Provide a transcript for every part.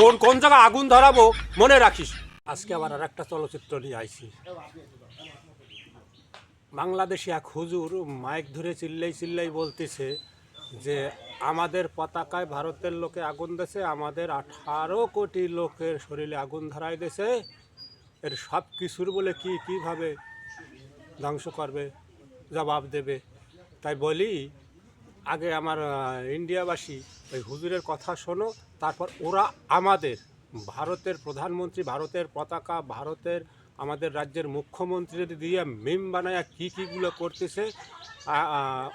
কোন কোন জায়গায় আগুন ধরাবো, মনে রাখিস। আজকে আবার চলচ্চিত্র নিয়ে বাংলাদেশে এক হুজুর মাইক ধরে চিল্লাই চিল্লাই বলতেছে যে, আমাদের পতাকায় ভারতের লোকে আগুন দিয়েছে, আমাদের আঠারো কোটি লোকের শরীরে আগুন ধরাই দিয়েছে এর সব কিছুর বলে কি, কীভাবে ধ্বংস করবে, জবাব দেবে? তাই বলি, আগে আমার ইন্ডিয়াবাসী ওই হুজুরের কথা শোনো, তারপর ওরা আমাদের, ভারতের প্রধানমন্ত্রী, ভারতের পতাকা, ভারতের আমাদের রাজ্যের মুখ্যমন্ত্রী দিয়ে মিম বানায়া কী কীগুলো করতেছে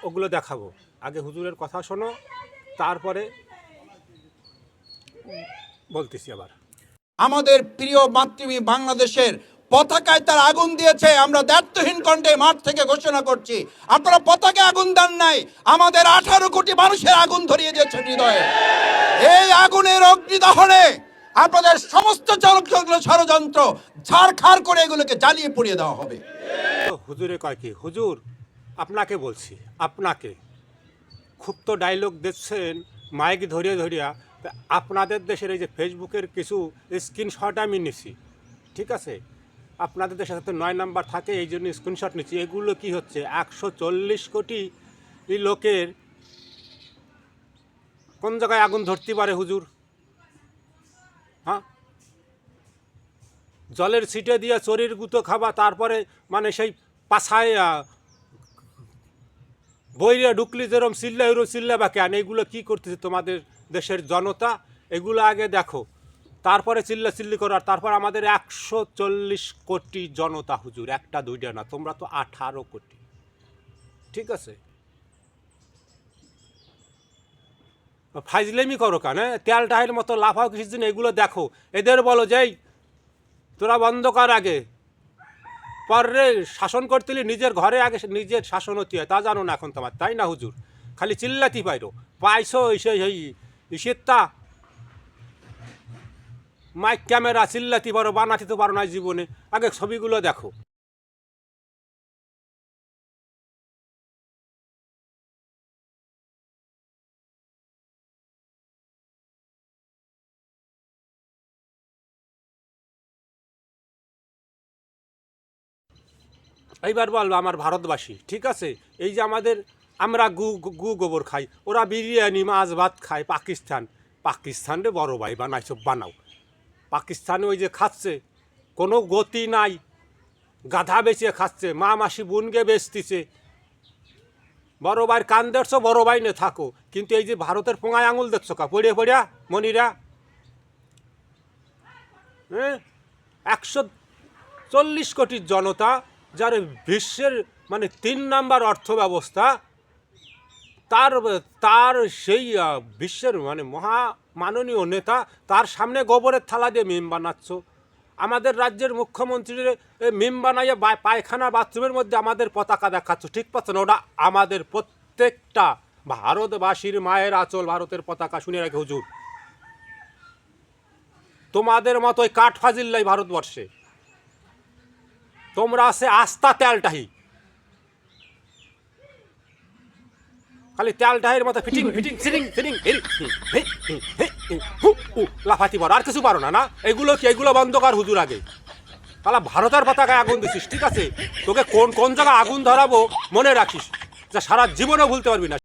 ওগুলো দেখাবো। আগে হুজুরের কথা শোনো, তারপরে বলতেছি আবার। আমাদের প্রিয় মাতৃভূমি বাংলাদেশের পতাকায় তার আগুন দিয়েছে। আমরা দায়িত্বহীন কণ্ঠে মাঠ থেকে ঘোষণা করছি। আপনারা পতাকা আগুন দেন নাই। আমাদের আঠারো কোটি মানুষের আগুন ধরিয়ে দিয়েছে হৃদয়ে। এই আগুনের অগ্নিদহনে আপনাদের সমস্ত চলচ্চিত্র ষড়যন্ত্র ছাড়খাড় করে এগুলোকে জ্বালিয়ে পুড়িয়ে দেওয়া হবে। হুজুরে কয় কি? হুজুর, আপনাকে বলছি, আপনাকে। খুব তো ডায়লগ দিচ্ছেন মাইক ধরিয়ে ধরিয়া তা আপনাদের দেশের এই যে ফেসবুকের কিছু স্ক্রিনশট আমি নিছি, ঠিক আছে? আপনাদের দেশে সাথে নয় নাম্বার থাকে, এই জন্য স্ক্রিনশট নিচ্ছি এগুলো কি হচ্ছে? একশো চল্লিশ কোটি লোকের কোন জায়গায় আগুন ধরতে পারে হুজুর? হ্যাঁ? জলের ছিটে দিয়ে চরির গুঁতো খাবা, তারপরে মানে সেই পাছায় বইরে ঢুকলি যেরকম চিল্লা এরম চিল্লা বা কেন? এগুলো কী করতেছে তোমাদের দেশের জনতা, এগুলো আগে দেখো। তারপরে চিল্লা চিল্লি করো, আর তারপর আমাদের একশো চল্লিশ কোটি জনতা হুজুর, একটা, দুইটা না, তোমরা তো আঠারো কোটি। ঠিক আছে? ফাইজলেমি করো কেন হ্যাঁ? তেল টাহের মতো লাফাও কিছু দিন, এগুলো দেখো। এদের বলো যেই তোরা বন্ধ কর আগে। পরে শাসন করতে হলে নিজের ঘরে আগে নিজের শাসন হতে হয় তা জানো না এখন তোমার, তাই না হুজুর? খালি চিল্লাতি পাইরো। পাইছো এই ইসেত্তা মাইক, ক্যামেরা, চিল্লাতি পারো বানাতে পারো না জীবনে। আগে ছবিগুলো দেখো। এইবার বলব আমার ভারতবাসী, ঠিক আছে? এই যে আমাদের আমরা গু গু গোবর খাই, ওরা বিরিয়ানি, মাছ, ভাত খায়। পাকিস্তান পাকিস্তানে বড় ভাই বানাইছো বানাও। পাকিস্তানে ওই যে খাচ্ছে, কোনো গতি নাই। গাধা বেচে খাচ্ছে, মা মাসি বোনকে বেচতিছে। বড় ভাইয়ের কান দেখছ বড় ভাই নে থাকো। কিন্তু এই যে ভারতের পোঙায় আঙুল দেখছ কা? পড়িয়া পড়িয়া, মনিরা? হ্যাঁ একশো চল্লিশ কোটির জনতা, যার বিশ্বের মানে তিন নাম্বার অর্থ ব্যবস্থা তার তার সেই বিশ্বের মানে মহা মাননীয় নেতা, তার সামনে গোবরের থালা দিয়ে মিম বানাচ্ছ। আমাদের রাজ্যের মুখ্যমন্ত্রীর মিম বানাইয়া পায়খানা বাথরুমের মধ্যে আমাদের পতাকা দেখাচ্ছ। ঠিক পাচ্ছ না, ওটা আমাদের প্রত্যেকটা ভারতবাসীর মায়ের আঁচল ভারতের পতাকা, শুনে রাখে হুজুর। তোমাদের মতো ওই কাঠ ফাজিল্লাই ভারতবর্ষে। তোমরা আছে আস্তা তেলটাহি। খালি তেল ডাহের মতো ফিটিং ফিটিং ফিটিং। ফিটিং লাফাতি পারো। আর কিছু পারো না না? এগুলো কি এগুলো বন্ধ কর হুজুর আগে। তাহলে ভারতের পতাকায় আগুন দিছিস ঠিক আছে? তোকে কোন কোন জায়গায় আগুন ধরাবো মনে রাখিস যা সারা জীবনও ভুলতে পারবি না।